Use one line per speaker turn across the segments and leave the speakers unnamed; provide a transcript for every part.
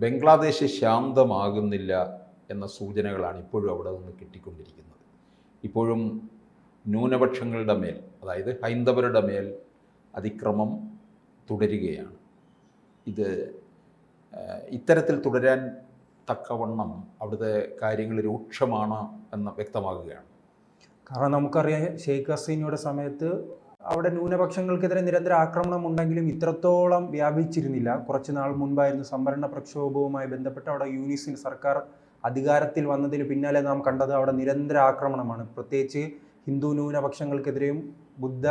ബംഗ്ലാദേശ് ശാന്തമാകുന്നില്ല എന്ന സൂചനകളാണ് ഇപ്പോഴും അവിടെ നിന്ന് കിട്ടിക്കൊണ്ടിരിക്കുന്നത്. ഇപ്പോഴും ന്യൂനപക്ഷങ്ങളുടെ മേൽ അതായത് ഹൈന്ദവരുടെ മേൽ അതിക്രമം തുടരുകയാണ്. ഇത് ഇത്തരത്തിൽ തുടരാൻ തക്കവണ്ണം അവിടുത്തെ കാര്യങ്ങൾ രൂക്ഷമാണ് എന്ന് വ്യക്തമാകുകയാണ്.
കാരണം നമുക്കറിയാം ഷെയ്ഖ് ഹസീനയുടെ സമയത്ത് അവിടെ ന്യൂനപക്ഷങ്ങൾക്കെതിരെ നിരന്തര ആക്രമണം ഉണ്ടെങ്കിലും ഇത്രത്തോളം വ്യാപിച്ചിരുന്നില്ല. കുറച്ച് നാൾ മുൻപായിരുന്നു സംവരണ പ്രക്ഷോഭവുമായി ബന്ധപ്പെട്ട് അവിടെ യൂനിസിൻ സർക്കാർ അധികാരത്തിൽ വന്നതിന് പിന്നാലെ നാം കണ്ടത് അവിടെ നിരന്തര ആക്രമണമാണ്. പ്രത്യേകിച്ച് ഹിന്ദു ന്യൂനപക്ഷങ്ങൾക്കെതിരെയും ബുദ്ധ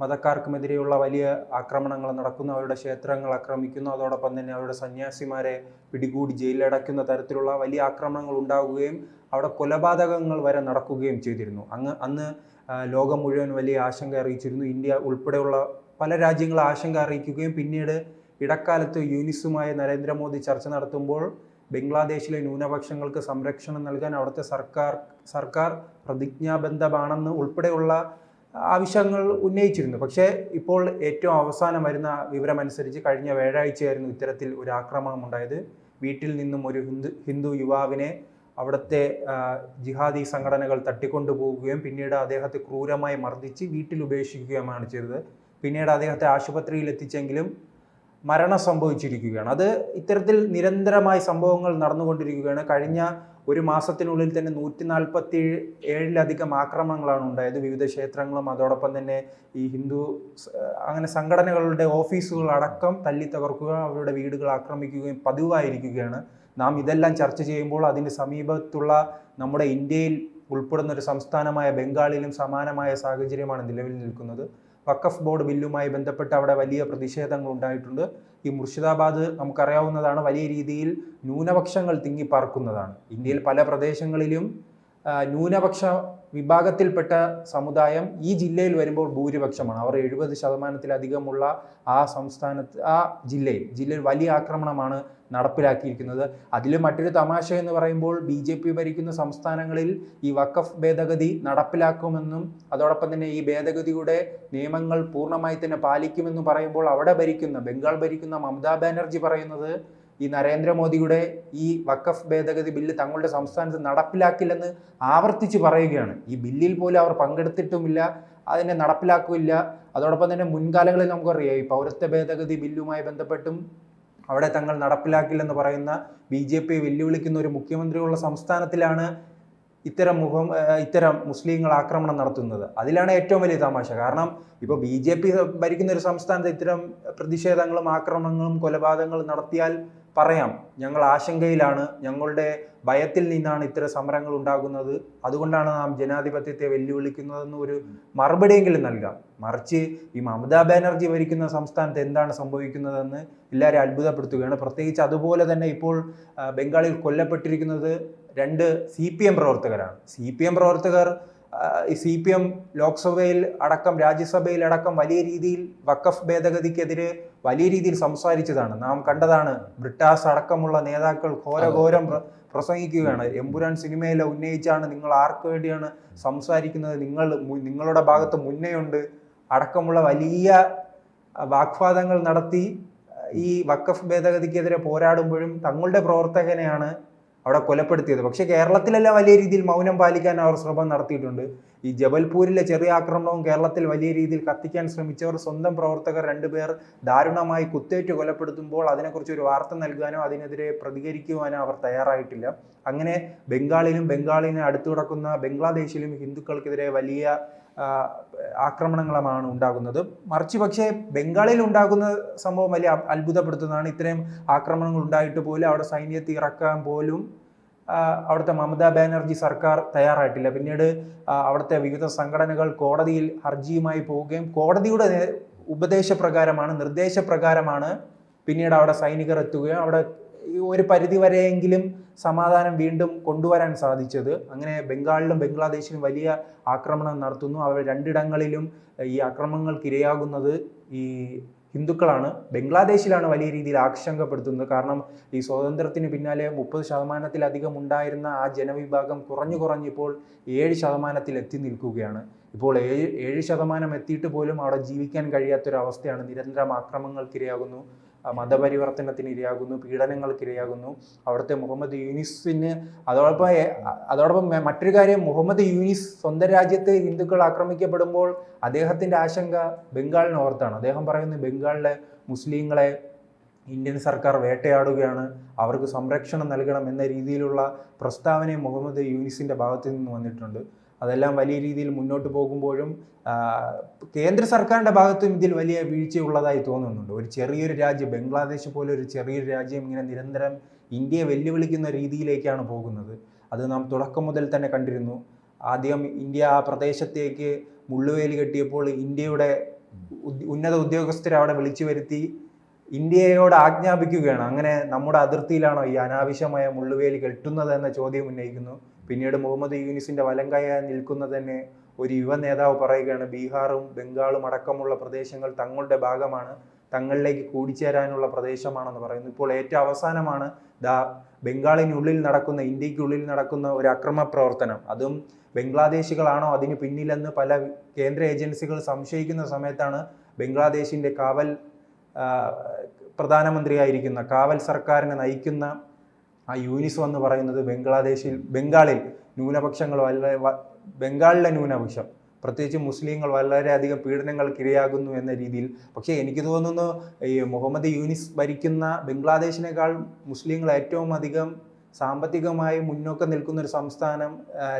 മതക്കാർക്കുമെതിരെയുള്ള വലിയ ആക്രമണങ്ങൾ നടക്കുന്നു. അവരുടെ ക്ഷേത്രങ്ങൾ ആക്രമിക്കുന്നു. അതോടൊപ്പം തന്നെ അവരുടെ സന്യാസിമാരെ പിടികൂടി ജയിലിലടയ്ക്കുന്ന തരത്തിലുള്ള വലിയ ആക്രമണങ്ങൾ ഉണ്ടാവുകയും അവിടെ കൊലപാതകങ്ങൾ വരെ നടക്കുകയും ചെയ്തിരുന്നു. അങ്ങ് അന്ന് ലോകം മുഴുവൻ വലിയ ആശങ്ക അറിയിച്ചിരുന്നു. ഇന്ത്യ ഉൾപ്പെടെയുള്ള പല രാജ്യങ്ങൾ ആശങ്ക അറിയിക്കുകയും പിന്നീട് ഇടക്കാലത്ത് യൂനിസുമായി നരേന്ദ്രമോദി ചർച്ച നടത്തുമ്പോൾ ബംഗ്ലാദേശിലെ ന്യൂനപക്ഷങ്ങൾക്ക് സംരക്ഷണം നൽകാൻ അവിടുത്തെ സർക്കാർ സർക്കാർ പ്രതിജ്ഞാബദ്ധമാണെന്ന് ഉൾപ്പെടെയുള്ള ആവശ്യങ്ങൾ ഉന്നയിച്ചിരുന്നു. പക്ഷേ ഇപ്പോൾ ഏറ്റവും അവസാനം വരുന്ന വിവരമനുസരിച്ച് കഴിഞ്ഞ വ്യാഴാഴ്ചയായിരുന്നു ഇത്തരത്തിൽ ഒരു ആക്രമണം ഉണ്ടായത്. വീട്ടിൽ നിന്നും ഒരു ഹിന്ദു ഹിന്ദു യുവാവിനെ അവിടുത്തെ ജിഹാദി സംഘടനകൾ തട്ടിക്കൊണ്ടുപോവുകയും പിന്നീട് അദ്ദേഹത്തെ ക്രൂരമായി മർദ്ദിച്ച് വീട്ടിൽ ഉപേക്ഷിക്കുകയുമാണ് ചെയ്തത്. പിന്നീട് അദ്ദേഹത്തെ ആശുപത്രിയിൽ എത്തിച്ചെങ്കിലും മരണം സംഭവിച്ചിരിക്കുകയാണ്. അത് ഇത്തരത്തിൽ നിരന്തരമായി സംഭവങ്ങൾ നടന്നുകൊണ്ടിരിക്കുകയാണ്. കഴിഞ്ഞ ഒരു മാസത്തിനുള്ളിൽ തന്നെ നൂറ്റി നാൽപ്പത്തി ഏഴിലധികം ആക്രമണങ്ങളാണ് ഉണ്ടായത്. വിവിധ ക്ഷേത്രങ്ങളും അതോടൊപ്പം തന്നെ ഈ ഹിന്ദു അങ്ങനെ സംഘടനകളുടെ ഓഫീസുകൾ അടക്കം തല്ലി തകർക്കുക അവരുടെ വീടുകൾ ആക്രമിക്കുകയും പതിവായിരിക്കുകയാണ്. നാം ഇതെല്ലാം ചർച്ച ചെയ്യുമ്പോൾ അതിന് സമീപത്തുള്ള നമ്മുടെ ഇന്ത്യയിൽ ഉൾപ്പെടുന്ന ഒരു സംസ്ഥാനമായ ബംഗാളിലും സമാനമായ സാഹചര്യമാണ് നിലവിൽ നിൽക്കുന്നത്. വഖഫ് ബോർഡ് ബില്ലുമായി ബന്ധപ്പെട്ട് അവിടെ വലിയ പ്രതിഷേധങ്ങൾ ഉണ്ടായിട്ടുണ്ട്. ഈ മുർഷിദാബാദ് നമുക്കറിയാവുന്നതാണ് വലിയ രീതിയിൽ ന്യൂനപക്ഷങ്ങൾ തിങ്ങിപ്പാർക്കുന്നതാണ് ഇന്ത്യയിൽ പല പ്രദേശങ്ങളിലും ന്യൂനപക്ഷ വിഭാഗത്തിൽപ്പെട്ട സമുദായം ഈ ജില്ലയിൽ വരുമ്പോൾ ഭൂരിപക്ഷമാണ്. അവർ എഴുപത് ശതമാനത്തിലധികമുള്ള ആ സംസ്ഥാനത്ത് ആ ജില്ലയിൽ ജില്ലയിൽ വലിയ ആക്രമണമാണ് നടപ്പിലാക്കിയിരിക്കുന്നത്. അതിൽ മറ്റൊരു തമാശ എന്ന് പറയുമ്പോൾ ബി ജെ പി ഭരിക്കുന്ന സംസ്ഥാനങ്ങളിൽ ഈ വക്കഫ് ഭേദഗതി നടപ്പിലാക്കുമെന്നും അതോടൊപ്പം തന്നെ ഈ ഭേദഗതിയുടെ നിയമങ്ങൾ പൂർണമായി തന്നെ പാലിക്കുമെന്നും പറയുമ്പോൾ അവിടെ ഭരിക്കുന്ന ബംഗാൾ ഭരിക്കുന്ന മമതാ ബാനർജി പറയുന്നത് ഈ നരേന്ദ്രമോദിയുടെ ഈ വഖഫ് ഭേദഗതി ബില്ല് തങ്ങളുടെ സംസ്ഥാനത്ത് നടപ്പിലാക്കില്ലെന്ന് ആവർത്തിച്ച് പറയുകയാണ്. ഈ ബില്ലിൽ പോലും അവർ പങ്കെടുത്തിട്ടുമില്ല അതിനെ നടപ്പിലാക്കില്ല അതോടൊപ്പം തന്നെ മുൻകാലങ്ങളിൽ നമുക്കറിയാം ഈ പൗരത്വ ഭേദഗതി ബില്ലുമായി ബന്ധപ്പെട്ടും അവിടെ തങ്ങൾ നടപ്പിലാക്കില്ലെന്ന് പറയുന്ന ബി ജെ പി വെല്ലുവിളിക്കുന്ന ഒരു മുഖ്യമന്ത്രിയുള്ള സംസ്ഥാനത്തിലാണ് ഇത്തരം മുഖം ഇത്തരം മുസ്ലിങ്ങൾ ആക്രമണം നടത്തുന്നത്. അതിലാണ് ഏറ്റവും വലിയ തമാശ. കാരണം ഇപ്പോൾ ബി ജെ പി ഭരിക്കുന്ന ഒരു സംസ്ഥാനത്ത് ഇത്തരം പ്രതിഷേധങ്ങളും ആക്രമണങ്ങളും കൊലപാതകങ്ങളും നടത്തിയാൽ പറയാം. ഞങ്ങൾ ആശങ്കയിലാണ്. ഞങ്ങളുടെ ഭയത്തിൽ നിന്നാണ് ഇത്തരം സമരങ്ങൾ ഉണ്ടാകുന്നത്. അതുകൊണ്ടാണ് നാം ജനാധിപത്യത്തെ വെല്ലുവിളിക്കുന്നതെന്ന് ഒരു മറുപടിയെങ്കിലും നൽകാം. മറിച്ച് ഈ മമതാ ബാനർജി ഭരിക്കുന്ന സംസ്ഥാനത്ത് എന്താണ് സംഭവിക്കുന്നതെന്ന് എല്ലാവരും അത്ഭുതപ്പെടുത്തുകയാണ്. പ്രത്യേകിച്ച് അതുപോലെ തന്നെ ഇപ്പോൾ ബംഗാളിൽ കൊല്ലപ്പെട്ടിരിക്കുന്നത് രണ്ട് സി പി എം പ്രവർത്തകരാണ്. സി പി എം പ്രവർത്തകർ സി പി എം ലോക്സഭയിൽ അടക്കം രാജ്യസഭയിൽ അടക്കം വലിയ രീതിയിൽ വഖഫ് ഭേദഗതിക്കെതിരെ വലിയ രീതിയിൽ സംസാരിച്ചതാണ്. നാം കണ്ടതാണ് ബ്രിട്ടാസ് അടക്കമുള്ള നേതാക്കൾ ഘോരഘോരം പ്രസംഗിക്കുകയാണ്. എമ്പുരാൻ സിനിമയിലെ ഉന്നയിച്ചാണ് നിങ്ങൾ ആർക്ക് വേണ്ടിയാണ് സംസാരിക്കുന്നത്? നിങ്ങൾ നിങ്ങളുടെ ഭാഗത്ത് മുന്നേയുണ്ട് അടക്കമുള്ള വലിയ വാഗ്വാദങ്ങൾ നടത്തി ഈ വക്കഫ് ഭേദഗതിക്കെതിരെ പോരാടുമ്പോഴും തങ്ങളുടെ പ്രവർത്തകനെയാണ് അവിടെ കൊലപ്പെടുത്തിയത്. പക്ഷേ കേരളത്തിലെല്ലാം വലിയ രീതിയിൽ മൗനം പാലിക്കാൻ അവർ ശ്രമം നടത്തിയിട്ടുണ്ട്. ഈ ജബൽപൂരിലെ ചെറിയ ആക്രമണവും കേരളത്തിൽ വലിയ രീതിയിൽ കത്തിക്കാൻ ശ്രമിച്ചവർ സ്വന്തം പ്രവർത്തകർ രണ്ടുപേർ ദാരുണമായി കുത്തേറ്റ് കൊലപ്പെടുത്തുമ്പോൾ അതിനെക്കുറിച്ച് ഒരു വാർത്ത നൽകാനോ അതിനെതിരെ പ്രതികരിക്കുവാനോ അവർ തയ്യാറായിട്ടില്ല. അങ്ങനെ ബംഗാളിലും ബംഗാളിനെ അടുത്തു കിടക്കുന്ന ബംഗ്ലാദേശിലും ഹിന്ദുക്കൾക്കെതിരെ വലിയ ആക്രമണങ്ങളുമാണ് ഉണ്ടാകുന്നത്. മറിച്ച് പക്ഷേ ബംഗാളിൽ ഉണ്ടാകുന്ന സംഭവം വലിയ അത്ഭുതപ്പെടുത്തുന്നതാണ്. ഇത്രയും ആക്രമണങ്ങൾ ഉണ്ടായിട്ട് പോലും അവിടെ സൈന്യത്തെ ഇറക്കാൻ പോലും അവിടുത്തെ മമതാ ബാനർജി സർക്കാർ തയ്യാറായിട്ടില്ല. പിന്നീട് അവിടുത്തെ വിവിധ സംഘടനകൾ കോടതിയിൽ ഹർജിയുമായി പോവുകയും കോടതിയുടെ ഉപദേശപ്രകാരമാണ് നിർദ്ദേശപ്രകാരമാണ് പിന്നീട് അവിടെ സൈനികർ എത്തുകയും അവിടെ ഒരു പരിധി വരെയെങ്കിലും സമാധാനം വീണ്ടും കൊണ്ടുവരാൻ സാധിച്ചത്. അങ്ങനെ ബംഗാളിലും ബംഗ്ലാദേശിലും വലിയ ആക്രമണം നടത്തുന്നു. അവർ രണ്ടിടങ്ങളിലും ഈ ആക്രമണങ്ങൾക്ക് ഇരയാകുന്നത് ഈ ഹിന്ദുക്കളാണ്. ബംഗ്ലാദേശിലാണ് വലിയ രീതിയിൽ ആശങ്കപ്പെടുത്തുന്നത്. കാരണം ഈ സ്വാതന്ത്ര്യത്തിന് പിന്നാലെ മുപ്പത് ശതമാനത്തിലധികം ഉണ്ടായിരുന്ന ആ ജനവിഭാഗം കുറഞ്ഞു കുറഞ്ഞിപ്പോൾ ഏഴ് ശതമാനത്തിൽ എത്തി നിൽക്കുകയാണ്. ഇപ്പോൾ ഏഴ് ഏഴ് ശതമാനം എത്തിയിട്ട് പോലും അവിടെ ജീവിക്കാൻ കഴിയാത്തൊരവസ്ഥയാണ്. നിരന്തരം ആക്രമണങ്ങൾക്കിരയാകുന്നു. മതപരിവർത്തനത്തിന് ഇരയാകുന്നു പീഡനങ്ങൾക്ക് ഇരയാകുന്നു. അവിടുത്തെ മുഹമ്മദ് യൂനിസിന് അതോടൊപ്പം അതോടൊപ്പം മറ്റൊരു കാര്യം മുഹമ്മദ് യൂനിസ് സ്വന്തം രാജ്യത്തെ ഹിന്ദുക്കൾ ആക്രമിക്കപ്പെടുമ്പോൾ അദ്ദേഹത്തിന്റെ ആശങ്ക ബംഗാളിനെ ഓർത്താണ്. അദ്ദേഹം പറയുന്നത് ബംഗാളിലെ മുസ്ലിങ്ങളെ ഇന്ത്യൻ സർക്കാർ വേട്ടയാടുകയാണ് അവർക്ക് സംരക്ഷണം നൽകണം എന്ന രീതിയിലുള്ള പ്രസ്താവനയും മുഹമ്മദ് യൂനിസിന്റെ ഭാഗത്തു നിന്ന് വന്നിട്ടുണ്ട്. അതെല്ലാം വലിയ രീതിയിൽ മുന്നോട്ട് പോകുമ്പോഴും കേന്ദ്ര സർക്കാരിന്റെ ഭാഗത്തും ഇതിൽ വലിയ വീഴ്ചയുള്ളതായി തോന്നുന്നുണ്ട്. ഒരു ചെറിയൊരു രാജ്യം ബംഗ്ലാദേശ് പോലെ ഒരു ചെറിയൊരു രാജ്യം ഇങ്ങനെ നിരന്തരം ഇന്ത്യയെ വെല്ലുവിളിക്കുന്ന രീതിയിലേക്കാണ് പോകുന്നത്. അത് നാം തുടക്കം മുതൽ തന്നെ കണ്ടിരുന്നു. ആദ്യം ഇന്ത്യ ആ പ്രദേശത്തേക്ക് മുള്ളുവേലി കെട്ടിയപ്പോൾ ഇന്ത്യയുടെ ഉന്നത ഉദ്യോഗസ്ഥരെ അവിടെ വിളിച്ചു വരുത്തി ഇന്ത്യയോട് ആജ്ഞാപിക്കുകയാണ്. അങ്ങനെ നമ്മുടെ അതിർത്തിയിലാണോ ഈ അനാവശ്യമായ മുള്ളുവേലി കെട്ടുന്നത് എന്ന ചോദ്യം ഉന്നയിക്കുന്നു. പിന്നീട് മുഹമ്മദ് യൂനിസിന്റെ വലങ്കയായി നിൽക്കുന്ന തന്നെ ഒരു യുവ നേതാവ് പറയുകയാണ് ബീഹാറും ബംഗാളും അടക്കമുള്ള പ്രദേശങ്ങൾ തങ്ങളുടെ ഭാഗമാണ് തങ്ങളിലേക്ക് കൂടിച്ചേരാനുള്ള പ്രദേശമാണെന്ന് പറയുന്നു. ഇപ്പോൾ ഏറ്റവും അവസാനമാണ് ദാ ബംഗാളിനുള്ളിൽ നടക്കുന്ന ഇന്ത്യക്കുള്ളിൽ നടക്കുന്ന ഒരു അക്രമ പ്രവർത്തനം. അതും ബംഗ്ലാദേശികളാണോ അതിന് പിന്നിലെന്ന് പല കേന്ദ്ര ഏജൻസികൾ സംശയിക്കുന്ന സമയത്താണ് ബംഗ്ലാദേശിന്റെ കാവൽ പ്രധാനമന്ത്രിയായിരിക്കുന്ന കാവൽ സർക്കാരിനെ നയിക്കുന്ന ആ യൂനിസ് എന്ന് പറയുന്നത് ബംഗ്ലാദേശിൽ ബംഗാളിൽ ന്യൂനപക്ഷങ്ങൾ വളരെ ബംഗാളിലെ ന്യൂനപക്ഷം. പ്രത്യേകിച്ച് മുസ്ലിങ്ങൾ വളരെയധികം പീഡനങ്ങൾക്ക് ഇരയാകുന്നു എന്ന രീതിയിൽ. പക്ഷേ എനിക്ക് തോന്നുന്നു ഈ മുഹമ്മദ് യൂനിസ് ഭരിക്കുന്ന ബംഗ്ലാദേശിനേക്കാൾ മുസ്ലിങ്ങൾ ഏറ്റവും അധികം സാമ്പത്തികമായി മുന്നോക്കം നിൽക്കുന്ന ഒരു സംസ്ഥാനം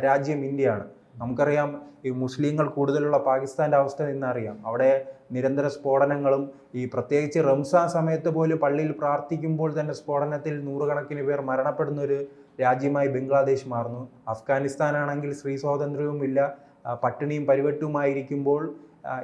രാജ്യം ഇന്ത്യയാണ്. നമുക്കറിയാം ഈ മുസ്ലിങ്ങൾ കൂടുതലുള്ള പാകിസ്ഥാന്റെ അവസ്ഥ ഇന്നറിയാം. അവിടെ നിരന്തര സ്ഫോടനങ്ങളും ഈ പ്രത്യേകിച്ച് റംസാൻ സമയത്ത് പോലും പള്ളിയിൽ പ്രാർത്ഥിക്കുമ്പോൾ തന്നെ സ്ഫോടനത്തിൽ നൂറുകണക്കിന് പേർ മരണപ്പെടുന്ന ഒരു രാജ്യമായി ബംഗ്ലാദേശ് മാറുന്നു. അഫ്ഗാനിസ്ഥാനാണെങ്കിൽ സ്ത്രീ സ്വാതന്ത്ര്യവും ഇല്ല ആ, പട്ടിണിയും പരിവട്ടുമായിരിക്കുമ്പോൾ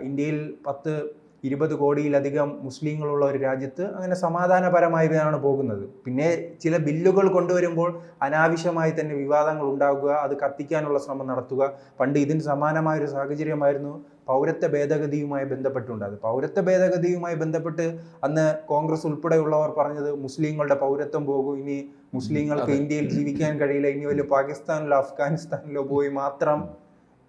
ഇന്ത്യയിൽ പത്ത് ഇരുപത് കോടിയിലധികം മുസ്ലിങ്ങളുള്ള ഒരു രാജ്യത്ത് അങ്ങനെ സമാധാനപരമായാണ് പോകുന്നത്. പിന്നെ ചില ബില്ലുകൾ കൊണ്ടുവരുമ്പോൾ അനാവശ്യമായി തന്നെ വിവാദങ്ങൾ ഉണ്ടാകുക അത് കത്തിക്കാനുള്ള ശ്രമം നടത്തുക. പണ്ട് ഇതിന് സമാനമായ ഒരു സാഹചര്യമായിരുന്നു പൗരത്വ ഭേദഗതിയുമായി ബന്ധപ്പെട്ടുണ്ടായത് പൗരത്വ ഭേദഗതിയുമായി ബന്ധപ്പെട്ട് അന്ന് കോൺഗ്രസ് ഉൾപ്പെടെയുള്ളവർ പറഞ്ഞത് മുസ്ലിങ്ങളുടെ പൗരത്വം പോകും ഇനി മുസ്ലിങ്ങൾക്ക് ഇന്ത്യയിൽ ജീവിക്കാൻ കഴിയില്ല ഇനി വലിയ പാകിസ്ഥാനിലോ അഫ്ഗാനിസ്ഥാനിലോ പോയി മാത്രം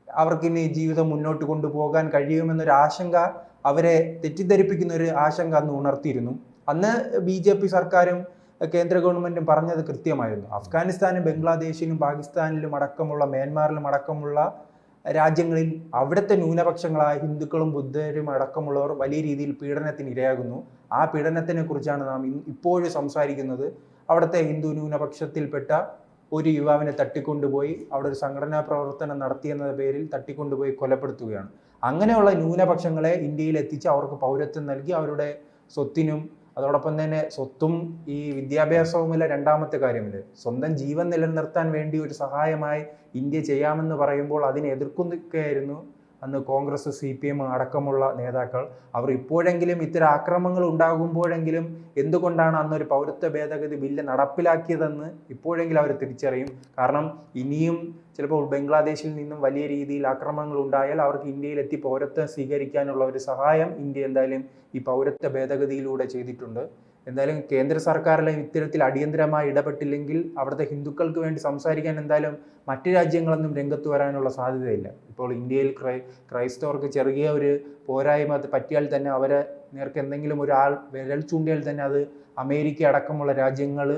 അവർക്ക് ഇനി ജീവിതം മുന്നോട്ട് കൊണ്ടുപോകാൻ കഴിയുമെന്നൊരു ആശങ്ക അവരെ തെറ്റിദ്ധരിപ്പിക്കുന്ന ഒരു ആശങ്ക അന്ന് ഉണർത്തിയിരുന്നു. അന്ന് ബി ജെ പി സർക്കാരും കേന്ദ്ര ഗവൺമെന്റും പറഞ്ഞത് കൃത്യമായിരുന്നു. അഫ്ഗാനിസ്ഥാനും ബംഗ്ലാദേശിലും പാകിസ്ഥാനിലും അടക്കമുള്ള മ്യാൻമാറിലും അടക്കമുള്ള രാജ്യങ്ങളിൽ അവിടുത്തെ ന്യൂനപക്ഷങ്ങളായ ഹിന്ദുക്കളും ബുദ്ധരും അടക്കമുള്ളവർ വലിയ രീതിയിൽ പീഡനത്തിന് ഇരയാകുന്നു. ആ പീഡനത്തിനെ കുറിച്ചാണ് നാം ഇപ്പോഴും സംസാരിക്കുന്നത്. അവിടുത്തെ ഹിന്ദു ന്യൂനപക്ഷത്തിൽപ്പെട്ട ഒരു യുവാവിനെ തട്ടിക്കൊണ്ടുപോയി അവിടെ ഒരു സംഘടനാ പ്രവർത്തനം നടത്തിയെന്ന പേരിൽ തട്ടിക്കൊണ്ടുപോയി കൊലപ്പെടുത്തുകയാണ്. അങ്ങനെയുള്ള ന്യൂനപക്ഷങ്ങളെ ഇന്ത്യയിൽ എത്തിച്ച് അവർക്ക് പൗരത്വം നൽകി അവരുടെ സ്വത്തിനും അതോടൊപ്പം തന്നെ സ്വത്തും ഈ വിദ്യാഭ്യാസവുമല്ല. രണ്ടാമത്തെ കാര്യമില്ല സ്വന്തം ജീവൻ നിലനിർത്താൻ വേണ്ടി ഒരു സഹായമായി ഇന്ത്യ ചെയ്യാമെന്ന് പറയുമ്പോൾ അതിനെ എതിർക്കുകയായിരുന്നു അന്ന് കോൺഗ്രസ് സി പി എം അടക്കമുള്ള നേതാക്കൾ. അവർ ഇപ്പോഴെങ്കിലും ഇത്തരം ആക്രമങ്ങൾ ഉണ്ടാകുമ്പോഴെങ്കിലും എന്തുകൊണ്ടാണ് അന്നൊരു പൗരത്വ ഭേദഗതി ബില്ല് നടപ്പിലാക്കിയതെന്ന് ഇപ്പോഴെങ്കിലും അവർ തിരിച്ചറിയും. കാരണം ഇനിയും ചിലപ്പോൾ ബംഗ്ലാദേശിൽ നിന്നും വലിയ രീതിയിൽ ആക്രമണങ്ങൾ ഉണ്ടായാൽ അവർക്ക് ഇന്ത്യയിലെത്തി പൗരത്വം സ്വീകരിക്കാനുള്ള ഒരു സഹായം ഇന്ത്യ എന്തായാലും ഈ പൗരത്വ ഭേദഗതിയിലൂടെ ചെയ്തിട്ടുണ്ട്. എന്തായാലും കേന്ദ്ര സർക്കാരിലെ ഇത്തരത്തിൽ അടിയന്തരമായി ഇടപെട്ടില്ലെങ്കിൽ അവിടുത്തെ ഹിന്ദുക്കൾക്ക് വേണ്ടി സംസാരിക്കാൻ എന്തായാലും മറ്റ് രാജ്യങ്ങളൊന്നും രംഗത്ത് വരാനുള്ള സാധ്യതയില്ല. ഇപ്പോൾ ഇന്ത്യയിൽ ക്രൈ ക്രൈസ്തവർക്ക് ചെറിയ ഒരു പോരായ്മ പറ്റിയാൽ തന്നെ അവരെ നേർക്ക് എന്തെങ്കിലും ഒരാൾ വിരൽ ചൂണ്ടിയാൽ തന്നെ അത് അമേരിക്ക അടക്കമുള്ള രാജ്യങ്ങൾ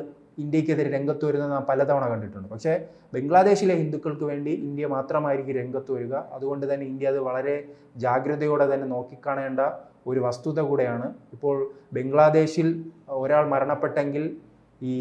ഇന്ത്യക്കെതിരെ രംഗത്ത് വരുന്നത് നാം പലതവണ കണ്ടിട്ടുണ്ട്. പക്ഷേ ബംഗ്ലാദേശിലെ ഹിന്ദുക്കൾക്ക് വേണ്ടി ഇന്ത്യ മാത്രമായിരിക്കും രംഗത്ത് വരിക. അതുകൊണ്ട് തന്നെ ഇന്ത്യ അത് വളരെ ജാഗ്രതയോടെ തന്നെ നോക്കിക്കാണേണ്ട ഒരു വസ്തുത കൂടെയാണ്. ഇപ്പോൾ ബംഗ്ലാദേശിൽ ഒരാൾ മരണപ്പെട്ടെങ്കിൽ ഈ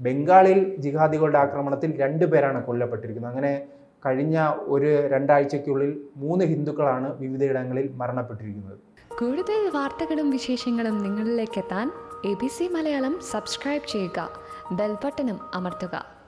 ബംഗാളിൽ ജിഹാദികളുടെ ആക്രമണത്തിൽ രണ്ട് പേരാണ് കൊല്ലപ്പെട്ടിരിക്കുന്നത്. അങ്ങനെ കഴിഞ്ഞ ഒരു രണ്ടാഴ്ചയ്ക്കുള്ളിൽ മൂന്ന് ഹിന്ദുക്കളാണ് വിവിധയിടങ്ങളിൽ മരണപ്പെട്ടിരിക്കുന്നത്.
കൂടുതൽ വാർത്തകളും വിശേഷങ്ങളും നിങ്ങളിലേക്ക് എത്താൻ A B C Malayalam subscribe ചെയ്യുക. ബെൽബട്ടനും അമർത്തുക.